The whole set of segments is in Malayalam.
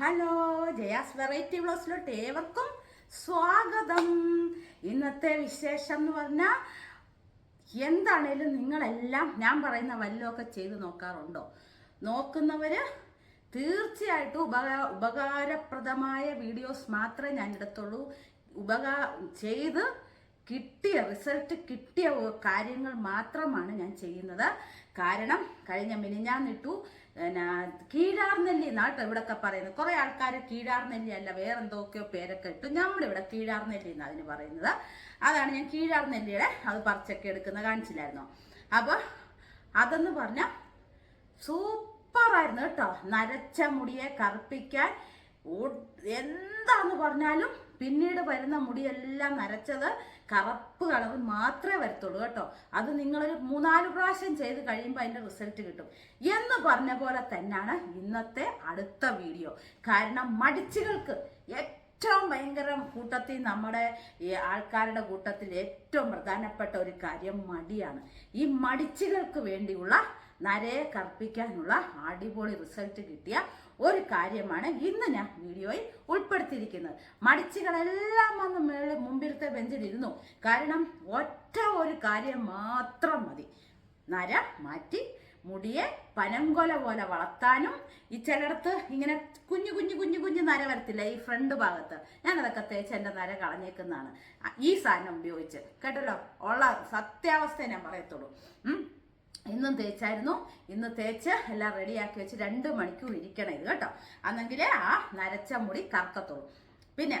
ഹലോ ജയാസ് വെറൈറ്റി ബ്ലോസിലോട്ട് ഏവർക്കും സ്വാഗതം. ഇന്നത്തെ വിശേഷം എന്ന് പറഞ്ഞാൽ എന്താണേലും നിങ്ങളെല്ലാം ഞാൻ പറയുന്ന വല്ലതൊക്കെ ചെയ്ത് നോക്കാറുണ്ടോ? നോക്കുന്നവർ തീർച്ചയായിട്ടും ഉപകാ ഉപകാരപ്രദമായ വീഡിയോസ് മാത്രമേ ഞാൻ എടുത്തുള്ളൂ ഉപകാ ചെയ്ത് കിട്ടിയ റിസൾട്ട് കിട്ടിയ കാര്യങ്ങൾ മാത്രമാണ് ഞാൻ ചെയ്യുന്നത്. കാരണം കഴിഞ്ഞ മിനിഞ്ഞാന്നിട്ടു പിന്നെ കീഴാർനെല്ലി എന്നാട്ടോ ഇവിടൊക്കെ പറയുന്നത് കുറെ ആൾക്കാർ കീഴാർനെല്ലി അല്ല വേറെ എന്തൊക്കെയോ പേരൊക്കെ ഇട്ടു. നമ്മളിവിടെ കീഴാർനെല്ലി എന്നാണ് അതിന് പറയുന്നത്. അതാണ് ഞാൻ കീഴാർനെല്ലിയുടെ അത് പറിച്ചൊക്കെ എടുക്കുന്ന കാണിച്ചില്ലായിരുന്നു? അപ്പോൾ അതെന്ന് പറഞ്ഞാൽ സൂപ്പറായിരുന്നു കേട്ടോ. നരച്ച മുടിയെ കറുപ്പിക്കാൻ എന്താന്ന് പറഞ്ഞാലും പിന്നീട് വരുന്ന മുടിയെല്ലാം നരച്ചത് കറുപ്പ് കളർ മാത്രമേ വരത്തുള്ളൂ കേട്ടോ. അത് നിങ്ങളൊരു മൂന്നാൽ പ്രാവശ്യം ചെയ്ത് കഴിയുമ്പോൾ അതിന്റെ റിസൾട്ട് കിട്ടും. എന്ന് പറഞ്ഞ പോലെ തന്നെയാണ് ഇന്നത്തെ അടുത്ത വീഡിയോ കാരണം മടിച്ചുകൾക്ക് ഏറ്റവും ഭയങ്കര കൂട്ടത്തിൽ നമ്മുടെ ഈ ആൾക്കാരുടെ കൂട്ടത്തിൽ ഏറ്റവും പ്രധാനപ്പെട്ട ഒരു കാര്യം മടിയാണ്. ഈ മടിച്ചുകൾക്ക് വേണ്ടിയുള്ള നരയെ കർപ്പിക്കാനുള്ള അടിപൊളി റിസൾട്ട് കിട്ടിയ ഒരു കാര്യമാണ് ഇന്ന് ഞാൻ വീഡിയോയിൽ ഉൾപ്പെടുത്തിയിരിക്കുന്നത്. മടിച്ചുകളെല്ലാം വന്ന് മേളിൽ മുമ്പിലത്തെ ബെഞ്ചിലിരുന്നു. കാരണം ഒറ്റ ഒരു കാര്യം മാത്രം മതി. നര മാറ്റി മുടിയെ പനംകൊല പോലെ വളർത്താനും ഈ ചിലയിടത്ത് ഇങ്ങനെ കുഞ്ഞു കുഞ്ഞു കുഞ്ഞു കുഞ്ഞു നര വരത്തില്ല ഈ ഫ്രണ്ട് ഭാഗത്ത്? ഞാനതൊക്കെ തേച്ച് എന്റെ നര കളഞ്ഞേക്കുന്നതാണ്. ഈ സാധനം ഉപയോഗിച്ച് കേട്ടല്ലോ? ഉള്ള സത്യാവസ്ഥ ഞാൻ പറയത്തുള്ളൂ. ഇന്നും തേച്ചായിരുന്നു. ഇന്ന് തേച്ച് എല്ലാം റെഡിയാക്കി വെച്ച് രണ്ട് മണിക്കൂർ ഇരിക്കണം ഇത് കേട്ടോ. അന്നെങ്കിലേ ആ നരച്ച മുടി കറക്കത്തുള്ളൂ. പിന്നെ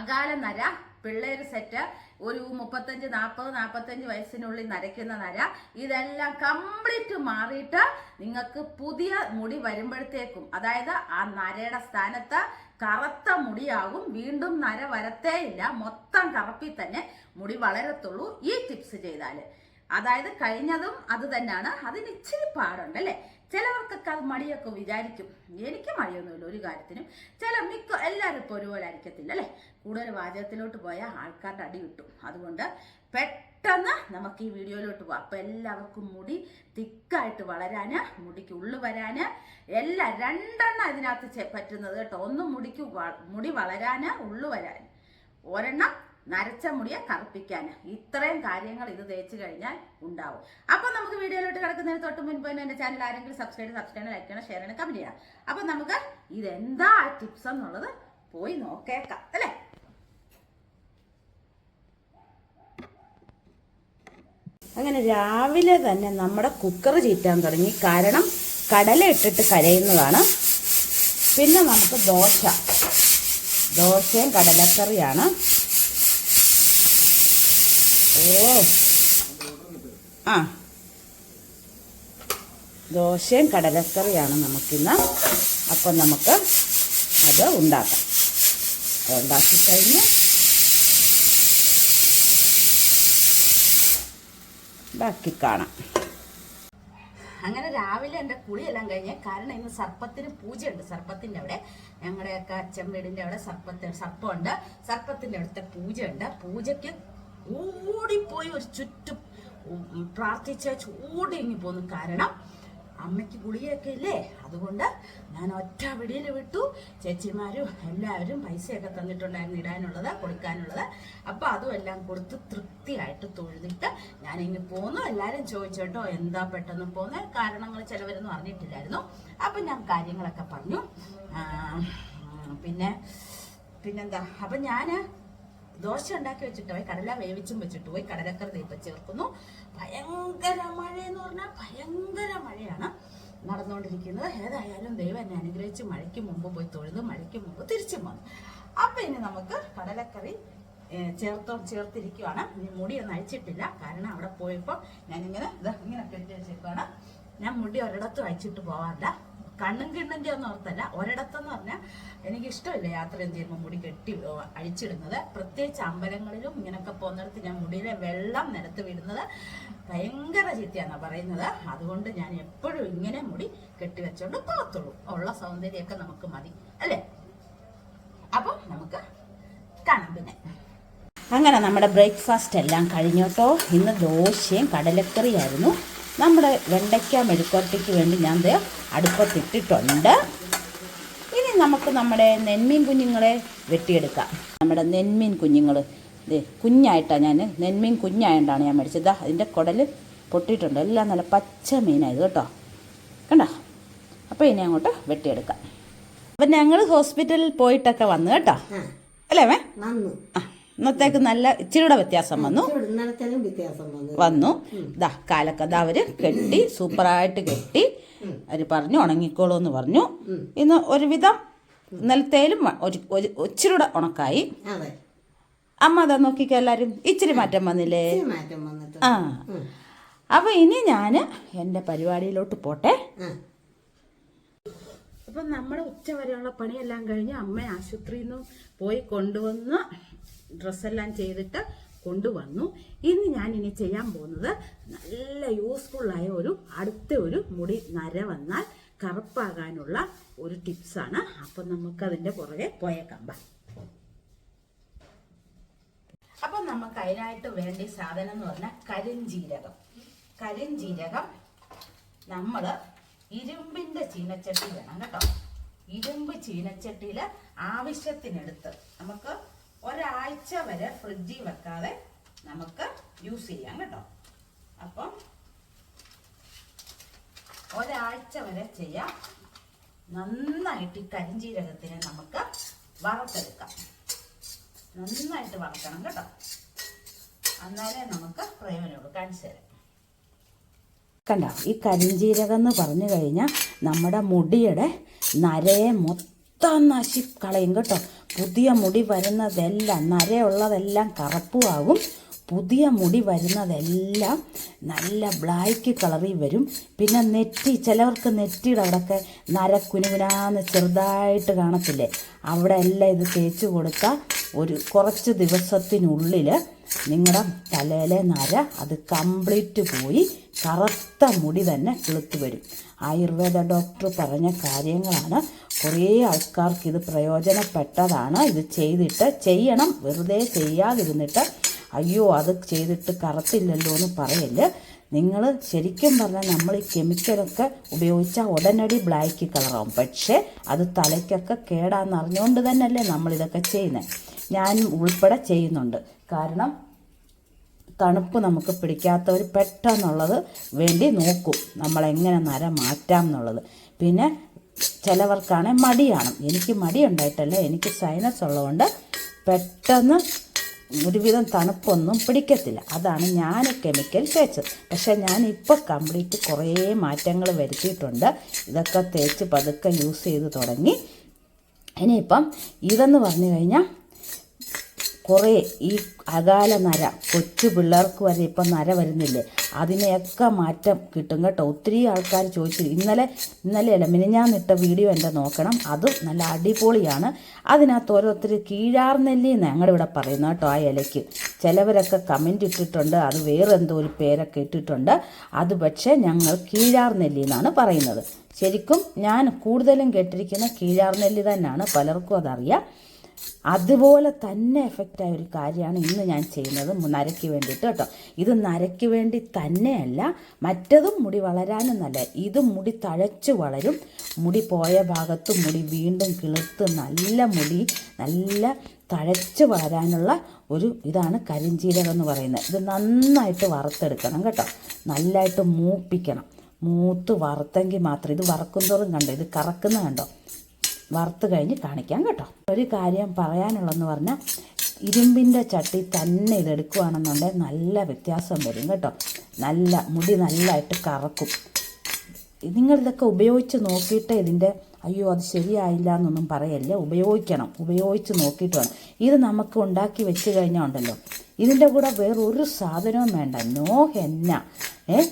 അകാല നര പിള്ളേര് സെറ്റ് ഒരു മുപ്പത്തഞ്ച് നാൽപ്പത് നാൽപ്പത്തഞ്ച് വയസ്സിനുള്ളിൽ നരയ്ക്കുന്ന നര ഇതെല്ലാം കംപ്ലീറ്റ് മാറിയിട്ട് നിങ്ങൾക്ക് പുതിയ മുടി വരുമ്പോഴത്തേക്കും അതായത് ആ നരയുടെ സ്ഥാനത്ത് കറുത്ത മുടിയാകും. വീണ്ടും നര വരത്തേ ഇല്ല മൊത്തം കറപ്പിൽ തന്നെ മുടി വളരത്തുള്ളൂ. ഈ ടിപ്സ് ചെയ്താൽ അതായത് കഴിഞ്ഞതും അത് തന്നെയാണ്. അതിന് ഇച്ചിരി പാടുണ്ട് അല്ലേ? ചിലവർക്കൊക്കെ അത് മടിയൊക്കെ വിചാരിക്കും. എനിക്ക് മടിയൊന്നുമില്ല ഒരു കാര്യത്തിനും. ചില മിക്ക എല്ലാവരും ഇപ്പോൾ ഒരുപോലെ ആയിരിക്കത്തില്ല അല്ലേ? കൂടുതൽ വാചകത്തിലോട്ട് പോയാൽ ആൾക്കാരുടെ അടി കിട്ടും. അതുകൊണ്ട് പെട്ടെന്ന് നമുക്ക് ഈ വീഡിയോയിലോട്ട് പോകാം അപ്പം എല്ലാവർക്കും മുടി തിക്കായിട്ട് വളരാന് മുടിക്ക് ഉള്ളു വരാന് എല്ലാം രണ്ടെണ്ണം അതിനകത്ത് പറ്റുന്നത് കേട്ടോ. ഒന്ന് മുടിക്ക് മുടി വളരാന് ഉള്ളു വരാൻ ഒരെണ്ണം നരച്ച മുടിയെ കറുപ്പിക്കാൻ. ഇത്രയും കാര്യങ്ങൾ ഇത് തേച്ച് കഴിഞ്ഞാൽ ഉണ്ടാവും. അപ്പൊ നമുക്ക് വീഡിയോയിലോട്ട് കിടക്കുന്നതിന് തൊട്ട് മുൻപ് തന്നെ എന്റെ ചാനൽ ആരെങ്കിലും സബ്സ്ക്രൈബ് സബ്സ്ക്രൈബ് ലൈക്ക് ചെയ്യണം ഷെയർ ചെയ്യണം കമന്റ് ചെയ്യണം അപ്പൊ നമുക്ക് ഇതെന്താ ടിപ്സ് എന്നുള്ളത് പോയി നോക്കേക്കാം അല്ലേ? അങ്ങനെ രാവിലെ തന്നെ നമ്മുടെ കുക്കർ ചീറ്റാൻ തുടങ്ങി. കാരണം കടല ഇട്ടിട്ട് കരയുന്നതാണ്. പിന്നെ നമുക്ക് ദോശ. ദോശയും കടലക്കറിയാണ്. ഓ ആ. ദോശയും കടലക്കറിയാണ് നമുക്കിന്ന്. അപ്പം നമുക്ക് അത് ഉണ്ടാക്കാം. ഉണ്ടാക്കി കഴിഞ്ഞ് ബാക്കി കാണാം. അങ്ങനെ രാവിലെ എന്റെ കുളിയെല്ലാം കഴിഞ്ഞ് കാരണം ഇന്ന് സർപ്പത്തിന് പൂജയുണ്ട്. സർപ്പത്തിന്റെ അവിടെ ഞങ്ങളുടെയൊക്കെ അച്ഛൻ വീടിന്റെ അവിടെ സർപ്പത്തിന് സർപ്പമുണ്ട്. സർപ്പത്തിന്റെ അവിടുത്തെ പൂജയുണ്ട്. പൂജയ്ക്ക് ഓടിപ്പോയി ഒരു ചുറ്റും പ്രാർത്ഥിച്ച ഓടി ഇങ്ങി പോന്നു. കാരണം അമ്മയ്ക്ക് ഗുളികയൊക്കെ ഇല്ലേ? അതുകൊണ്ട് ഞാൻ ഒറ്റ വെടിയിൽ വിട്ടു. ചേച്ചിമാരും എല്ലാവരും പൈസയൊക്കെ തന്നിട്ടുണ്ടായിരുന്നു ഇടാനുള്ളത് കൊടുക്കാനുള്ളത്. അപ്പോൾ അതും എല്ലാം കൊടുത്ത് തൃപ്തിയായിട്ട് തൊഴുതിട്ട് ഞാനിങ്ങ് പോന്നു. എല്ലാവരും ചോദിച്ചോട്ടോ എന്താ പെട്ടെന്ന് പോകുന്നത് കാരണങ്ങൾ ചിലവരൊന്നും അറിഞ്ഞിട്ടില്ലായിരുന്നു. അപ്പം ഞാൻ കാര്യങ്ങളൊക്കെ പറഞ്ഞു. പിന്നെ പിന്നെന്താ? അപ്പം ഞാൻ ദോശ ഉണ്ടാക്കി വെച്ചിട്ട് പോയി കടല വേവിച്ചും വെച്ചിട്ട് പോയി കടലക്കറി ദീപം ചേർക്കുന്നു. ഭയങ്കര മഴ എന്ന് പറഞ്ഞാൽ ഭയങ്കര മഴയാണ് നടന്നുകൊണ്ടിരിക്കുന്നത്. ഏതായാലും ദൈവം എന്നെ അനുഗ്രഹിച്ച് മഴയ്ക്ക് മുമ്പ് പോയി തൊഴുത് മഴയ്ക്ക് മുമ്പ് തിരിച്ചും വന്നു. അപ്പൊ ഇനി നമുക്ക് കടലക്കറി ചേർത്തോ ചേർത്തിരിക്കുവാണ്. ഇനി മുടി ഒന്നും അഴിച്ചിട്ടില്ല. കാരണം അവിടെ പോയപ്പോൾ ഞാനിങ്ങനെ ഇത് ഇങ്ങനെ കെട്ടി വെച്ചേക്കുവാണ്. ഞാൻ മുടി ഒരിടത്തും അഴിച്ചിട്ട് പോവാറില്ല. കണ്ണും കിണ്ണന്റെ ഒന്നും ഓർത്തല്ല ഒരിടത്തെന്ന് പറഞ്ഞാൽ എനിക്ക് ഇഷ്ടമില്ല യാത്രയും ചെയ്യുമ്പോൾ മുടി കെട്ടി അഴിച്ചിടുന്നത്. പ്രത്യേകിച്ച് അമ്പലങ്ങളിലും ഇങ്ങനെയൊക്കെ പോകുന്നിടത്ത് ഞാൻ മുടിയിലെ വെള്ളം നിരത്ത് വിടുന്നത് ഭയങ്കര ചീത്തയാണെന്നാണ് പറയുന്നത്. അതുകൊണ്ട് ഞാൻ എപ്പോഴും ഇങ്ങനെ മുടി കെട്ടിവെച്ചോണ്ട് പോകത്തുള്ളൂ. ഉള്ള സൗന്ദര്യമൊക്കെ നമുക്ക് മതി അല്ലേ? അപ്പം നമുക്ക് കാണാം പിന്നെ. അങ്ങനെ നമ്മുടെ ബ്രേക്ക്ഫാസ്റ്റ് എല്ലാം കഴിഞ്ഞോട്ടോ ഇന്ന് ദോശയും കടലക്കറിയായിരുന്നു. നമ്മുടെ വെണ്ടയ്ക്ക മെഴുക്കോട്ടയ്ക്ക് വേണ്ടി ഞാൻ ദേ അടുപ്പത്തിട്ടിട്ടുണ്ട്. ഇനി നമുക്ക് നമ്മുടെ നെന്മീൻ കുഞ്ഞുങ്ങളെ വെട്ടിയെടുക്കാം. നമ്മുടെ നെന്മീൻ കുഞ്ഞുങ്ങൾ ഇത് കുഞ്ഞായിട്ടാണ് ഞാൻ നെന്മീൻ കുഞ്ഞായതുകൊണ്ടാണ് ഞാൻ മേടിച്ചത്. അതിന്റെ കുടൽ പൊട്ടിയിട്ടുണ്ട്. എല്ലാം നല്ല പച്ച മീനായത് കേട്ടോ. കണ്ടോ? അപ്പോൾ ഇനി അങ്ങോട്ട് വെട്ടിയെടുക്കാം. അപ്പം ഞങ്ങൾ ഹോസ്പിറ്റലിൽ പോയിട്ടൊക്കെ വന്നു കേട്ടോ. അല്ലേ മേ ആ. ഇന്നത്തേക്ക് നല്ല ഇച്ചിരിയുടെ വ്യത്യാസം വന്നു. വന്നു. വന്നു. ദാ കാലൊക്കെ ദാ അവർ കെട്ടി സൂപ്പറായിട്ട് കെട്ടി. അവർ പറഞ്ഞു ഉണങ്ങിക്കോളൂ എന്ന് പറഞ്ഞു. ഇന്ന് ഒരുവിധം ഇന്നലത്തേലും ഇച്ചിരിയുടെ ഉണക്കായി. അതെ. അമ്മ അതാ നോക്കിക്കോ എല്ലാവരും ഇച്ചിരി മാറ്റം വന്നില്ലേ? ഇച്ചിരി മാറ്റം വന്നിട്ട് ആ. അപ്പൊ ഇനി ഞാൻ എന്റെ പരിപാടിയിലോട്ട് പോട്ടെ. ആ. അപ്പം നമ്മുടെ ഉച്ച വരെയുള്ള പണിയെല്ലാം കഴിഞ്ഞ് അമ്മ ആശുപത്രിയിൽ നിന്ന് പോയി കൊണ്ടുവന്ന് ഡ്രസ്സെല്ലാം ചെയ്തിട്ട് കൊണ്ടുവന്നു. ഇന്ന് ഞാൻ ഇനി ചെയ്യാൻ പോകുന്നത് നല്ല യൂസ്ഫുള്ളായ ഒരു അടുത്ത ഒരു മുടി നര വന്നാൽ കറുപ്പാകാനുള്ള ഒരു ടിപ്സാണ് അപ്പം നമുക്കതിന്റെ പുറകെ പോയേക്കാം. ബാ. അപ്പം നമുക്ക് അതിനായിട്ട് വേണ്ട സാധനം എന്ന് പറഞ്ഞാൽ കരിഞ്ജീരകം കരിഞ്ജീരകം നമ്മൾ ഇരുമ്പിന്റെ ചീനച്ചട്ടി വേണം കേട്ടോ. ഇരുമ്പ് ചീനച്ചട്ടിയിൽ ആവശ്യത്തിനെടുത്ത് നമുക്ക് ഒരാഴ്ച വരെ ഫ്രിഡ്ജിൽ വെക്കാതെ നമുക്ക് യൂസ് ചെയ്യാം കേട്ടോ. അപ്പം ഒരാഴ്ച വരെ ചെയ്യാം. നന്നായിട്ട് ഈ കരിഞ്ചീരകത്തിനെ നമുക്ക് വറുത്തെടുക്കാം. നന്നായിട്ട് വറക്കണം കേട്ടോ. എന്നാലേ നമുക്ക് പ്രയോജനമുള്ളൂ. കാണിച്ചു തരാം. കണ്ട? ഈ കരിഞ്ചീരകം എന്ന് പറഞ്ഞു കഴിഞ്ഞാൽ നമ്മുടെ മുടിയുടെ നരയെ മൊത്തം നശി കളയും കേട്ടോ. പുതിയ മുടി വരുന്നതെല്ലാം നരയുള്ളതെല്ലാം കറുപ്പുമാകും പുതിയ മുടി വരുന്നതെല്ലാം നല്ല ബ്ലാക്ക് കളറിൽ വരും. പിന്നെ നെറ്റി ചിലവർക്ക് നെറ്റിയുടെ അവിടെയൊക്കെ നര കുനുകുനാന്ന് ചെറുതായിട്ട് കാണത്തില്ലേ? അവിടെ എല്ലാം ഇത് തേച്ച് കൊടുത്താൽ ഒരു കുറച്ച് ദിവസത്തിനുള്ളിൽ നിങ്ങളുടെ തലയിലെ നര അത് കംപ്ലീറ്റ് പോയി കറുത്ത മുടി തന്നെ കിളുത്ത് വരും. ആയുർവേദ ഡോക്ടർ പറഞ്ഞ കാര്യങ്ങളാണ്. കുറേ ആൾക്കാർക്ക് ഇത് പ്രയോജനപ്പെട്ടതാണ്. ഇത് ചെയ്തിട്ട് ചെയ്യണം. വെറുതെ ചെയ്യാതിരുന്നിട്ട് അയ്യോ അത് ചെയ്തിട്ട് കറത്തില്ലല്ലോ എന്ന് പറയൽ. നിങ്ങൾ ശരിക്കും പറഞ്ഞാൽ നമ്മൾ ഈ കെമിക്കലൊക്കെ ഉപയോഗിച്ചാൽ ഉടനടി ബ്ലാക്ക് കളറാവും. പക്ഷേ അത് തലയ്ക്കൊക്കെ കേടാന്ന് അറിഞ്ഞുകൊണ്ട് തന്നെയല്ലേ നമ്മളിതൊക്കെ ചെയ്യുന്നത് ഞാൻ ഉൾപ്പെടെ ചെയ്യുന്നുണ്ട്. കാരണം തണുപ്പ് നമുക്ക് പിടിക്കാത്തവർ പെട്ടെന്നുള്ളത് വേണ്ടി നോക്കും. നമ്മളെങ്ങനെ നര മാറ്റാം എന്നുള്ളത്. പിന്നെ ചിലവർക്കാണ് മടിയാണ്. എനിക്ക് മടി ഉണ്ടായിട്ടല്ല? എനിക്ക് സൈനസ് ഉള്ളതുകൊണ്ട് പെട്ടെന്ന് ഒരുവിധം തണുപ്പൊന്നും പിടിക്കത്തില്ല. അതാണ് ഞാൻ കെമിക്കൽ തേച്ചത്. പക്ഷേ ഞാൻ ഇപ്പോൾ കംപ്ലീറ്റ് കുറേ മാറ്റങ്ങൾ വരുത്തിയിട്ടുണ്ട്. ഇതൊക്കെ തേച്ച് പതുക്കെ യൂസ് ചെയ്ത് തുടങ്ങി. ഇനിയിപ്പം ഇതെന്ന് പറഞ്ഞു കഴിഞ്ഞാൽ കുറേ ഈ അകാല നര കൊച്ചു പിള്ളേർക്ക് വരെ ഇപ്പം നര വരുന്നില്ലേ? അതിനെയൊക്കെ മാറ്റം കിട്ടും കേട്ടോ. ഒത്തിരി ആൾക്കാർ ചോദിച്ചു. ഇന്നലെ ഇന്നലെയല്ല മിനിഞ്ഞാന്നിട്ട വീഡിയോ എന്റെ നോക്കണം. അതും നല്ല അടിപൊളിയാണ്. അതിനകത്ത് ഓരോരുത്തർ കീഴാർനെല്ലി എന്ന് ഞങ്ങളുടെ ഇവിടെ പറയുന്നത് കേട്ടോ ആ ഇലയ്ക്ക്. ചിലവരൊക്കെ കമന്റ് ഇട്ടിട്ടുണ്ട്. അത് വേറെ എന്തോ ഒരു പേരൊക്കെ ഇട്ടിട്ടുണ്ട്. അത് പക്ഷേ ഞങ്ങൾ കീഴാർനെല്ലി എന്നാണ് പറയുന്നത്. ശരിക്കും ഞാൻ കൂടുതലും കേട്ടിരിക്കുന്ന കീഴാർനെല്ലി തന്നെയാണ് പലർക്കും അതറിയാം. അതുപോലെ തന്നെ എഫക്റ്റായ ഒരു കാര്യമാണ് ഇന്ന് ഞാൻ ചെയ്യുന്നത്. നരയ്ക്ക് വേണ്ടിയിട്ട് കേട്ടോ. ഇത് നരയ്ക്ക് വേണ്ടി തന്നെയല്ല മറ്റതും മുടി വളരാനും നല്ല. ഇത് മുടി തഴച്ചു വളരും. മുടി പോയ ഭാഗത്ത് മുടി വീണ്ടും കിളിർത്ത് നല്ല മുടി നല്ല തഴച്ച് വളരാനുള്ള ഒരു ഇതാണ് കരിഞ്ചീരകം എന്ന് പറയുന്നത്. ഇത് നന്നായിട്ട് വറുത്തെടുക്കണം കേട്ടോ. നല്ലതായിട്ട് മൂപ്പിക്കണം. മൂത്ത് വറുത്തെങ്കിൽ മാത്രം. ഇത് വറക്കും തോറും കണ്ടോ? ഇത് കറക്കുന്ന കണ്ടോ? വറുത്ത് കഴിഞ്ഞ് കാണിക്കാം കേട്ടോ. ഒരു കാര്യം പറയാനുള്ളതെന്ന് പറഞ്ഞാൽ ഇരുമ്പിന്റെ ചട്ടി തന്നെ ഇതെടുക്കുകയാണെന്നുണ്ടെങ്കിൽ നല്ല വ്യത്യാസം വരും കേട്ടോ. നല്ല മുടി നല്ലതായിട്ട് കറക്കും. നിങ്ങളിതൊക്കെ ഉപയോഗിച്ച് നോക്കിയിട്ട് ഇതിന്റെ അയ്യോ അത് ശരിയായില്ല എന്നൊന്നും പറയല്ല. ഉപയോഗിക്കണം. ഉപയോഗിച്ച് നോക്കിയിട്ട് വേണം. ഇത് നമുക്ക് ഉണ്ടാക്കി വെച്ച് കഴിഞ്ഞാൽ ഉണ്ടല്ലോ. ഇതിന്റെ കൂടെ വേറൊരു സാധനവും വേണ്ട. No henna. ഏ?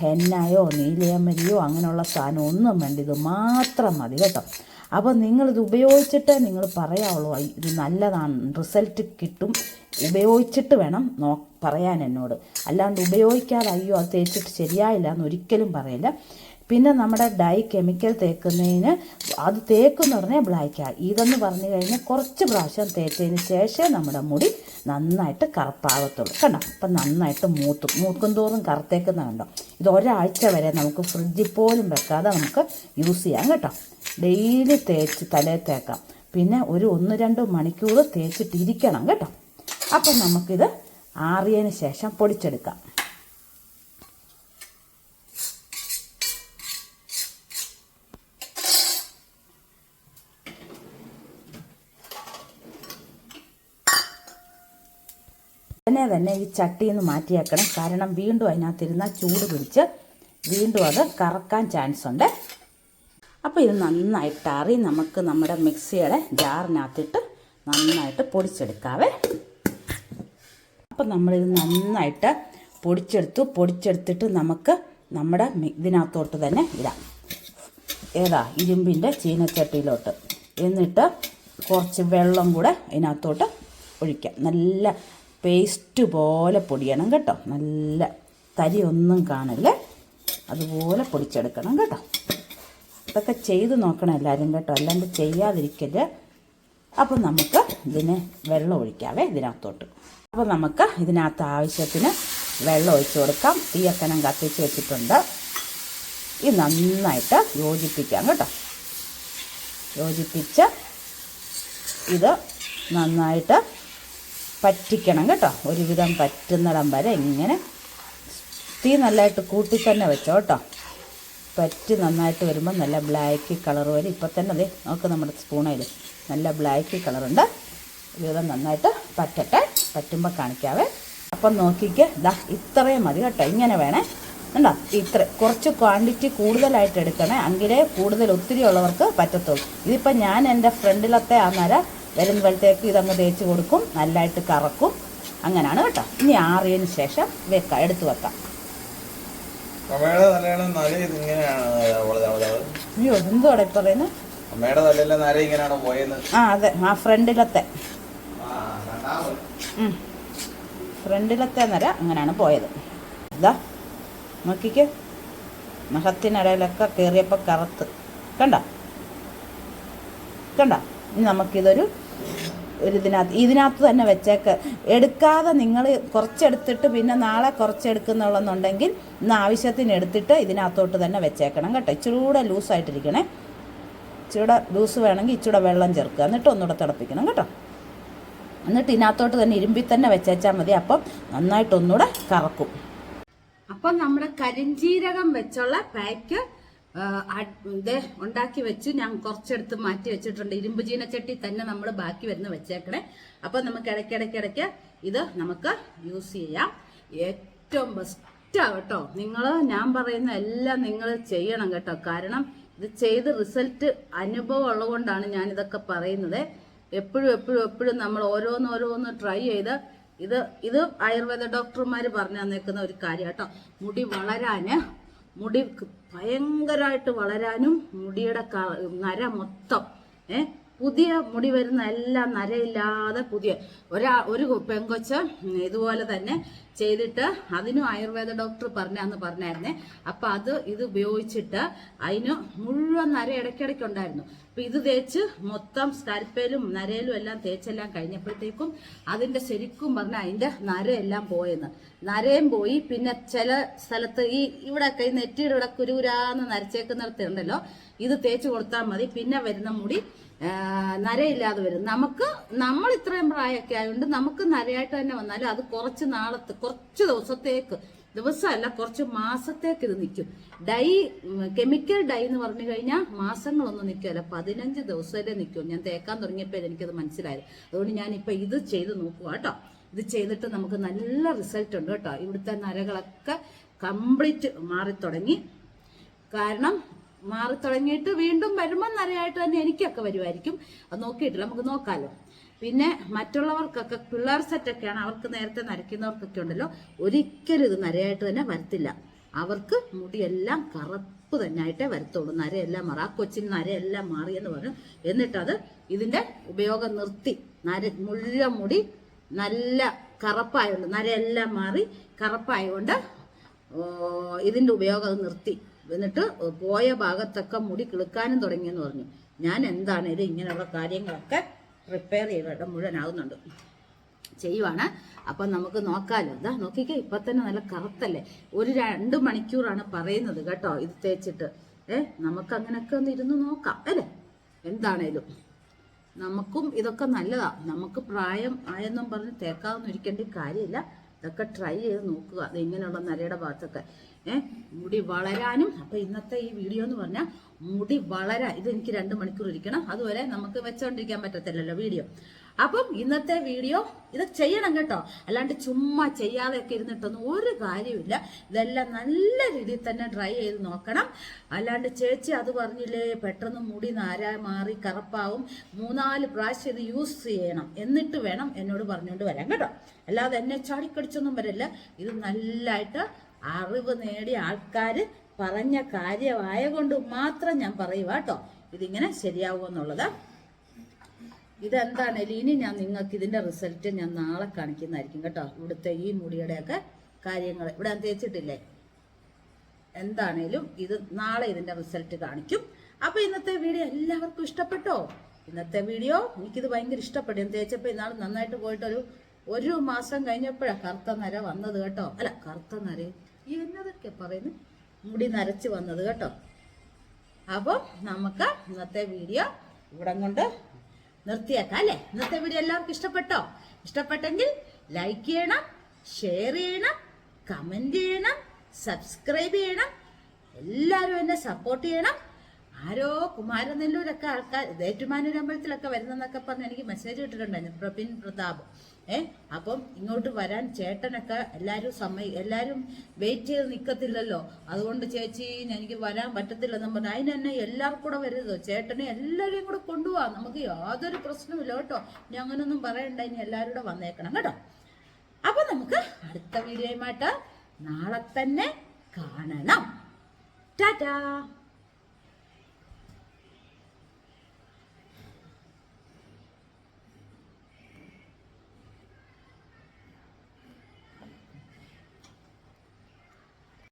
ഹെന്നയോ നീലയമരിയോ അങ്ങനെയുള്ള സാധനം ഒന്നും വേണ്ട. ഇത് മാത്രം മതി കേട്ടോ. അപ്പോൾ നിങ്ങളിത് ഉപയോഗിച്ചിട്ട് നിങ്ങൾ പറയാവുള്ളൂ "ഐ, ഇത് നല്ലതാണ് റിസൾട്ട് കിട്ടും. ഉപയോഗിച്ചിട്ട് വേണം നോ പറയാൻ എന്നോട്. അല്ലാണ്ട് ഉപയോഗിക്കാതെ അയ്യോ അത് തേച്ചിട്ട് ശരിയായില്ല എന്ന് ഒരിക്കലും പറയില്ല. പിന്നെ നമ്മുടെ ഡൈ കെമിക്കൽ തേക്കുന്നതിന് അത് തേക്കെന്ന് പറഞ്ഞാൽ ബ്ലാക്ക് ആയി. ഇതെന്ന് പറഞ്ഞു കഴിഞ്ഞാൽ കുറച്ച് പ്രാവശ്യം തേച്ചതിന് ശേഷമേ നമ്മുടെ മുടി നന്നായിട്ട് കറുപ്പാകത്തുള്ളൂ കണ്ടോ? അപ്പം നന്നായിട്ട് മൂത്തും. മൂക്കും തോറും കറുത്തേക്കുന്ന കണ്ടോ ഇത് ഒരാഴ്ച വരെ നമുക്ക് ഫ്രിഡ്ജിൽ പോലും വെക്കാതെ നമുക്ക് യൂസ് ചെയ്യാം കേട്ടോ. ഡെയിലി തേച്ച് തലയിൽ തേക്കാം. പിന്നെ ഒരു ഒന്ന് രണ്ട് മണിക്കൂർ തേച്ചിട്ടിരിക്കണം കേട്ടോ. അപ്പം നമുക്കിത് ആറിയതിന് ശേഷം പൊടിച്ചെടുക്കാം. ഉടനെ തന്നെ ഈ ചട്ടിയിൽ നിന്ന് മാറ്റിയേക്കണം. കാരണം വീണ്ടും അതിനകത്തിരുന്ന ചൂട് പിടിച്ച് വീണ്ടും അത് കറക്കാൻ ചാൻസ് ഉണ്ട്. അപ്പോൾ ഇത് നന്നായിട്ട് അറി നമുക്ക് നമ്മുടെ മിക്സിയുടെ ജാറിനകത്തിട്ട് നന്നായിട്ട് പൊടിച്ചെടുക്കാവേ. അപ്പം നമ്മളിത് നന്നായിട്ട് പൊടിച്ചെടുത്തു. പൊടിച്ചെടുത്തിട്ട് നമുക്ക് നമ്മുടെ ഇതിനകത്തോട്ട് തന്നെ ഇടാം. ഏതാ? ഇരുമ്പിന്റെ ചീനച്ചട്ടിയിലോട്ട്. എന്നിട്ട് കുറച്ച് വെള്ളം കൂടെ ഇതിനകത്തോട്ട് ഒഴിക്കാം. നല്ല പേസ്റ്റ് പോലെ പൊടിയണം കേട്ടോ. നല്ല തരി ഒന്നും കാണില്ലേ. അതുപോലെ പൊടിച്ചെടുക്കണം കേട്ടോ. ഇതൊക്കെ ചെയ്ത് നോക്കണം എല്ലാവരും കേട്ടോ. അല്ലാണ്ട് ചെയ്യാതിരിക്കരുത്. അപ്പം നമുക്ക് ഇതിന് വെള്ളം ഒഴിക്കാവേ ഇതിനകത്തോട്ട്. അപ്പോൾ നമുക്ക് ഇതിനകത്ത് ആവശ്യത്തിന് വെള്ളം ഒഴിച്ചു കൊടുക്കാം. തീയക്കനം കത്തിച്ച് വെച്ചിട്ടുണ്ട്. ഇത് നന്നായിട്ട് യോജിപ്പിക്കാം കേട്ടോ. യോജിപ്പിച്ച് ഇത് നന്നായിട്ട് പറ്റിക്കണം കേട്ടോ. ഒരുവിധം പറ്റുന്നിടം വരെ ഇങ്ങനെ തീ നല്ലതായിട്ട് കൂട്ടി തന്നെ വെച്ചോ കേട്ടോ. പറ്റി നന്നായിട്ട് വരുമ്പോൾ നല്ല ബ്ലാക്ക് കളർ വരും ഇപ്പം തന്നെ അതെ നമുക്ക് നമ്മുടെ സ്പൂണയിൽ നല്ല ബ്ലാക്ക് കളറുണ്ട് വിധം നന്നായിട്ട് പറ്റട്ടെ. പറ്റുമ്പോൾ കാണിക്കാവേ. അപ്പം നോക്കിക്ക് ദാ ഇത്രയും മതി കേട്ടോ. ഇങ്ങനെ വേണേ. ഉണ്ടോ ഇത്ര കുറച്ച് ക്വാണ്ടിറ്റി കൂടുതലായിട്ട് എടുക്കണേ. അങ്ങനെ കൂടുതൽ ഒത്തിരി ഉള്ളവർക്ക് പറ്റത്തുള്ളൂ. ഇതിപ്പോൾ ഞാൻ എന്റെ ഫ്രണ്ടിലത്തെ അന്നേരം വരുമ്പോഴത്തേക്ക് ഇതങ്ങ് തേച്ച് കൊടുക്കും. നല്ലതായിട്ട് കറക്കും. അങ്ങനെയാണ് കേട്ടോ. ഇനി ആറിയതിന് ശേഷം വെക്കാം. എടുത്തു വെക്കാം. അമ്മയുടെ തലയുടെ നര ഇതിങ്ങനെയാണ് അവളത് അവളത് അയ്യോ എന്തോടെ പറയുന്നത് അമ്മയുടെ തലയിലെ നര ഇങ്ങനെയാണ് പോയെന്ന്? ആ അതെ ആ ഫ്രണ്ടിലത്തെ. ഫ്രണ്ടിലത്തെ നര അങ്ങനെയാണ് പോയത്. ഇതാ നോക്കിക്ക്. നഖത്തിനിടയിലൊക്കെ കയറിയപ്പോൾ കറുത്ത്. കണ്ട? കണ്ട? ഇനി നമുക്കിതൊരു ഒരു ഇതിനകത്ത് ഇതിനകത്ത് തന്നെ വെച്ചേക്ക്. എടുക്കാതെ നിങ്ങൾ കുറച്ചെടുത്തിട്ട് പിന്നെ നാളെ കുറച്ചെടുക്കുന്നുള്ളെന്നുണ്ടെങ്കിൽ ഇന്ന് ആവശ്യത്തിന് എടുത്തിട്ട് ഇതിനകത്തോട്ട് തന്നെ വെച്ചേക്കണം കേട്ടോ. ഇച്ചിരി കൂടെ ലൂസായിട്ടിരിക്കണേ. ഇച്ചിരി ലൂസ് വേണമെങ്കിൽ ഇച്ചിരി വെള്ളം ചേർക്കുക. എന്നിട്ട് ഒന്നുകൂടെ തിളപ്പിക്കണം കേട്ടോ. എന്നിട്ട് ഇതിനകത്തോട്ട് തന്നെ ഇരുമ്പിൽ തന്നെ വെച്ചേച്ചാൽ മതി. അപ്പം നന്നായിട്ട് ഒന്നുകൂടെ കറക്കും. അപ്പം നമ്മുടെ കരിഞ്ചീരകം വെച്ചുള്ള പാക്ക് ഇത് ഉണ്ടാക്കി വെച്ച് ഞാൻ കുറച്ചെടുത്ത് മാറ്റി വെച്ചിട്ടുണ്ട്. ഇരുമ്പ് ചീനച്ചട്ടി തന്നെ നമ്മൾ ബാക്കി വരുന്ന വെച്ചേക്കണേ. അപ്പം നമുക്ക് ഇടയ്ക്കിടയ്ക്കിടയ്ക്ക് ഇത് നമുക്ക് യൂസ് ചെയ്യാം. ഏറ്റവും ബെസ്റ്റാണ് കേട്ടോ. നിങ്ങൾ ഞാൻ പറയുന്ന എല്ലാം നിങ്ങൾ ചെയ്യണം കേട്ടോ. കാരണം ഇത് ചെയ്ത് റിസൾട്ട് അനുഭവം ഉള്ളതുകൊണ്ടാണ് ഞാൻ ഇതൊക്കെ പറയുന്നത്. എപ്പോഴും എപ്പോഴും എപ്പോഴും നമ്മൾ ഓരോന്ന് ഓരോന്ന് ട്രൈ ചെയ്ത് ഇത് ഇത് ആയുർവേദ ഡോക്ടർമാർ പറഞ്ഞു തന്നേക്കുന്ന ഒരു കാര്യം കേട്ടോ. മുടി വളരാന് മുടി ഭയങ്കരമായിട്ട് വളരാനും മുടിയുടെ നര മൊത്തം ഏ? പുതിയ മുടി വരുന്ന എല്ലാം നരയില്ലാതെ പുതിയ. ഒരാ ഒരു പെങ്കൊച്ച ഇതുപോലെ തന്നെ ചെയ്തിട്ട് അതിനും ആയുർവേദ ഡോക്ടർ പറഞ്ഞാന്ന് പറഞ്ഞായിരുന്നേ. അപ്പൊ അത് ഇത് ഉപയോഗിച്ചിട്ട് അതിന് മുഴുവൻ നര ഇടയ്ക്കിടയ്ക്ക് ഉണ്ടായിരുന്നു. അപ്പൊ ഇത് തേച്ച് മൊത്തം സ്കരിപ്പേലും നരയിലും എല്ലാം തേച്ചെല്ലാം കഴിഞ്ഞപ്പോഴത്തേക്കും അതിന്റെ ശരിക്കും പറഞ്ഞാൽ അതിന്റെ നരയെല്ലാം പോയെന്ന്. നരയും പോയി. പിന്നെ ചില സ്ഥലത്ത് ഈ ഇവിടെ ഈ നെറ്റിയുടെ ഇവിടെ കുരുകുരാന്ന് നരച്ചേക്കുന്നിടത്തുണ്ടല്ലോ ഇത് തേച്ച് കൊടുത്താൽ മതി. പിന്നെ വരുന്ന മുടി നരയില്ലാതെ വരും. നമുക്ക് നമ്മൾ ഇത്രയും പ്രായമൊക്കെ ആയതുകൊണ്ട് നമുക്ക് നരയായിട്ട് തന്നെ വന്നാലും അത് കുറച്ച് നാളത്തെ കുറച്ച് ദിവസത്തേക്ക് ദിവസമല്ല കുറച്ച് മാസത്തേക്ക് ഇത് നിൽക്കും. ഡൈ കെമിക്കൽ ഡൈ എന്ന് പറഞ്ഞു കഴിഞ്ഞാൽ മാസങ്ങളൊന്നും നിൽക്കില്ല പതിനഞ്ച് ദിവസമല്ലേ നിൽക്കും. ഞാൻ തേക്കാൻ തുടങ്ങിയപ്പോൾ എനിക്കത് മനസ്സിലായത്. അതുകൊണ്ട് ഞാനിപ്പോൾ ഇത് ചെയ്ത് നോക്കുക കേട്ടോ. ഇത് ചെയ്തിട്ട് നമുക്ക് നല്ല റിസൾട്ട് ഉണ്ട് കേട്ടോ. ഇവിടുത്തെ നരകളൊക്കെ കംപ്ലീറ്റ് മാറിത്തുടങ്ങി. കാരണം മാറി തുടങ്ങിയിട്ട് വീണ്ടും വരുമ്പോൾ നിറയായിട്ട് തന്നെ എനിക്കൊക്കെ വരുമായിരിക്കും അത് നോക്കിയിട്ടില്ല നമുക്ക് നോക്കാമല്ലോ പിന്നെ മറ്റുള്ളവർക്കൊക്കെ പിള്ളേർ സെറ്റൊക്കെയാണ് അവർക്ക് നേരത്തെ നരയ്ക്കുന്നവർക്കൊക്കെ ഉണ്ടല്ലോ. ഒരിക്കലും ഇത് നരയായിട്ട് തന്നെ വരത്തില്ല. അവർക്ക് മുടിയെല്ലാം കറുപ്പ് തന്നെ ആയിട്ടേ വരത്തുള്ളൂ. നരയെല്ലാം മാറി ആ കൊച്ചിന് നരയെല്ലാം മാറി എന്ന് പറഞ്ഞു. എന്നിട്ടത് ഇതിന്റെ ഉപയോഗം നിർത്തി. നര മുഴുവൻ മുടി നല്ല കറുപ്പായതുകൊണ്ട് നരയെല്ലാം മാറി കറുപ്പായതുകൊണ്ട് ഇതിന്റെ ഉപയോഗം നിർത്തി. എന്നിട്ട് പോയ ഭാഗത്തൊക്കെ മുടി കിളുക്കാനും തുടങ്ങിയെന്ന് പറഞ്ഞു. ഞാൻ എന്താണ് എന്താണേലും ഇങ്ങനെയുള്ള കാര്യങ്ങളൊക്കെ പ്രിപ്പയർ ചെയ്തിട്ട് മുഴുവനാകുന്നുണ്ട് ചെയ്യുവാണ്. അപ്പം നമുക്ക് നോക്കാമല്ലോ ഇതാ നോക്കിക്കേ ഇപ്പം തന്നെ നല്ല കറുത്തല്ലേ? ഒരു രണ്ട് മണിക്കൂറാണ് പറയുന്നത് കേട്ടോ ഇത് തേച്ചിട്ട്. ഏ നമുക്ക് അങ്ങനെയൊക്കെ ഒന്ന് ഇരുന്ന് നോക്കാം അല്ലേ? എന്താണേലും. നമുക്കും ഇതൊക്കെ നല്ലതാ. നമുക്ക് പ്രായം ആയെന്നും പറഞ്ഞ് തേക്കാവുന്ന ഇരിക്കേണ്ട കാര്യമില്ല. ഇതൊക്കെ ട്രൈ ചെയ്ത് നോക്കുക. ഇങ്ങനെയുള്ള നരയുടെ ഭാഗത്തൊക്കെ. മുടി വളരാനും അപ്പൊ ഇന്നത്തെ ഈ വീഡിയോ എന്ന് പറഞ്ഞാൽ മുടി വളരാൻ ഇത് എനിക്ക് രണ്ട് മണിക്കൂർ ഇരിക്കണം. അതുവരെ നമുക്ക് വെച്ചോണ്ടിരിക്കാൻ പറ്റത്തില്ലല്ലോ വീഡിയോ അപ്പം ഇന്നത്തെ വീഡിയോ ഇത് ചെയ്യണം കേട്ടോ. അല്ലാണ്ട് ചുമ്മാ ചെയ്യാതെയൊക്കെ ഇരുന്നിട്ടൊന്നും ഒരു കാര്യമില്ല ഇതെല്ലാം നല്ല രീതിയിൽ തന്നെ ഡ്രൈ ചെയ്ത് നോക്കണം. അല്ലാണ്ട് ചേച്ചി അത് പറഞ്ഞില്ലേ പെട്ടെന്ന് മുടി നാരാ മാറി കറുപ്പാവും. മൂന്നാൽ പ്രാവശ്യം ഇത് യൂസ് ചെയ്യണം. എന്നിട്ട് വേണം എന്നോട് പറഞ്ഞുകൊണ്ട് വരാൻ കേട്ടോ. അല്ലാതെ എന്നെ ചാടിക്കടിച്ചൊന്നും വരല്ല. ഇത് നല്ലതായിട്ട് അറിവ് നേടിയ ആൾക്കാർ പറഞ്ഞ കാര്യമായ കൊണ്ട് മാത്രം ഞാൻ പറയുക കേട്ടോ ഇതിങ്ങനെ ശരിയാവുമെന്നുള്ളത് ഇതെന്താണ്? ഇനി ഞാൻ നിങ്ങൾക്ക് ഇതിന്റെ റിസൾട്ട് ഞാൻ നാളെ കാണിക്കുന്നതായിരിക്കും കേട്ടോ. ഇവിടുത്തെ ഈ മുടിയുടെയൊക്കെ കാര്യങ്ങൾ ഇവിടെ ഞാൻ തേച്ചിട്ടില്ലേ? എന്താണേലും ഇത് നാളെ ഇതിന്റെ റിസൾട്ട് കാണിക്കും. അപ്പൊ ഇന്നത്തെ വീഡിയോ എല്ലാവർക്കും ഇഷ്ടപ്പെട്ടോ? ഇന്നത്തെ വീഡിയോ എനിക്കിത് ഭയങ്കര ഇഷ്ടപ്പെട്ടു. ഞാൻ തേച്ചപ്പോൾ ഇന്നാൾ നന്നായിട്ട് പോയിട്ടൊരു ഒരു മാസം കഴിഞ്ഞപ്പോഴാണ് കറുത്ത നര വന്നത് കേട്ടോ. അല്ല കറുത്ത നര എന്നതൊക്കെ പറയുന്നു. മുടി നരച്ച് വന്നത് കേട്ടോ. അപ്പോൾ നമുക്ക് ഇന്നത്തെ വീഡിയോ ഇവിടെ കൊണ്ട് നിർത്തിയേക്കാം അല്ലേ? ഇന്നത്തെ വീഡിയോ എല്ലാവർക്കും ഇഷ്ടപ്പെട്ടോ? ഇഷ്ടപ്പെട്ടെങ്കിൽ ലൈക്ക് ചെയ്യണം ഷെയർ ചെയ്യണം കമന്റ് ചെയ്യണം സബ്സ്ക്രൈബ് ചെയ്യണം എല്ലാവരും എന്നെ സപ്പോർട്ട് ചെയ്യണം. ആരോ കുമാരനെല്ലൂരൊക്കെ ആൾക്കാർ ഏറ്റുമാനൂർ അമ്പലത്തിലൊക്കെ വരുന്നെന്നൊക്കെ പറഞ്ഞ് എനിക്ക് മെസ്സേജ് ഇട്ടിട്ടുണ്ടായിരുന്നു. പ്രബിൻ പ്രതാപ്. ഏ? അപ്പം ഇങ്ങോട്ട് വരാൻ ചേട്ടനൊക്കെ എല്ലാവരും സമ്മതി എല്ലാവരും വെയിറ്റ് ചെയ്ത് നിൽക്കത്തില്ലല്ലോ അതുകൊണ്ട് ചേച്ചി എനിക്ക് വരാൻ പറ്റത്തില്ലെന്നും പറഞ്ഞു അതിന് തന്നെ എല്ലാവർക്കും കൂടെ വരരുത്. ചേട്ടനെ എല്ലാവരെയും കൂടെ കൊണ്ടുപോകാം നമുക്ക് യാതൊരു പ്രശ്നമില്ല കേട്ടോ. ഇനി അങ്ങനൊന്നും പറയണ്ട. ഇനി എല്ലാവരും കൂടെ വന്നേക്കണം കേട്ടോ. അപ്പൊ നമുക്ക് അടുത്ത വീഡിയോയുമായിട്ട് നാളെ തന്നെ കാണണം. ടാറ്റാ!